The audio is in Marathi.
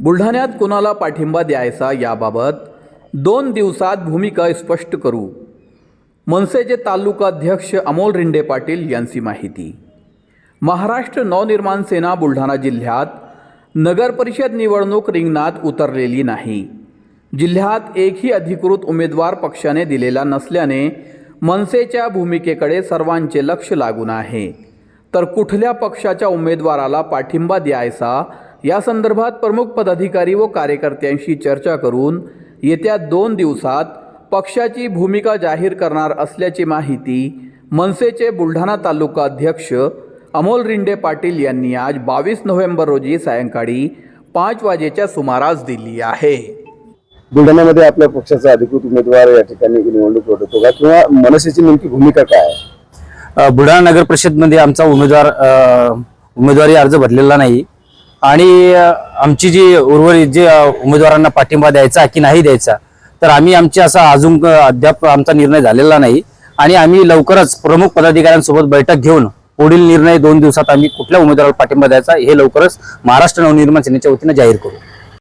बुलढाण्यात कुणाला पाठिंबा द्यायचा याबाबत दोन दिवसात भूमिका स्पष्ट करू. मनसेचे तालुकाध्यक्ष अमोल रिंडे पाटील यांची माहिती. महाराष्ट्र नवनिर्माण सेना बुलढाणा जिल्ह्यात नगरपरिषद निवडणूक रिंगणात उतरलेली नाही. जिल्ह्यात एकही अधिकृत उमेदवार पक्षाने दिलेला नसल्याने मनसेच्या भूमिकेकडे सर्वांचे लक्ष लागून आहे. तर कुठल्या पक्षाच्या उमेदवाराला पाठिंबा द्यायचा या संदर्भात प्रमुख पदाधिकारी व कार्यकर्त्यांशी चर्चा करून येत्या दोन दिवसात पक्षाची भूमिका जाहीर करणार असल्याची माहिती मनसेचे बुलढाणा तालुका अध्यक्ष अमोल रिंडे पाटील यांनी आज बावीस नोव्हेंबर रोजी सायंकाळी पाच वाजेच्या सुमारास दिली आहे. बुलढाण्यामध्ये आपल्या पक्षाचा अधिकृत उमेदवार या ठिकाणी निवडणूक लढवतो का किंवा मनसेची नेमकी भूमिका काय बुलढाणा नगर परिषदमध्ये आमचा उमेदवार उमेदवारी अर्ज भरलेला नाही. आणि आमची जी उर्वरित जे उमेदवारांना पाठिंबा द्यायचा की नाही द्यायचा तर आम्ही आमची असा अजून अद्याप आमचा निर्णय झालेला नाही. आणि आम्ही लवकरच प्रमुख पदाधिकाऱ्यांसोबत बैठक घेऊन पुढील निर्णय दोन दिवसात आम्ही कुठल्या उमेदवाराला पाठिंबा द्यायचा हे लवकरच महाराष्ट्र नवनिर्माण सेनेच्या वतीनं जाहीर करू.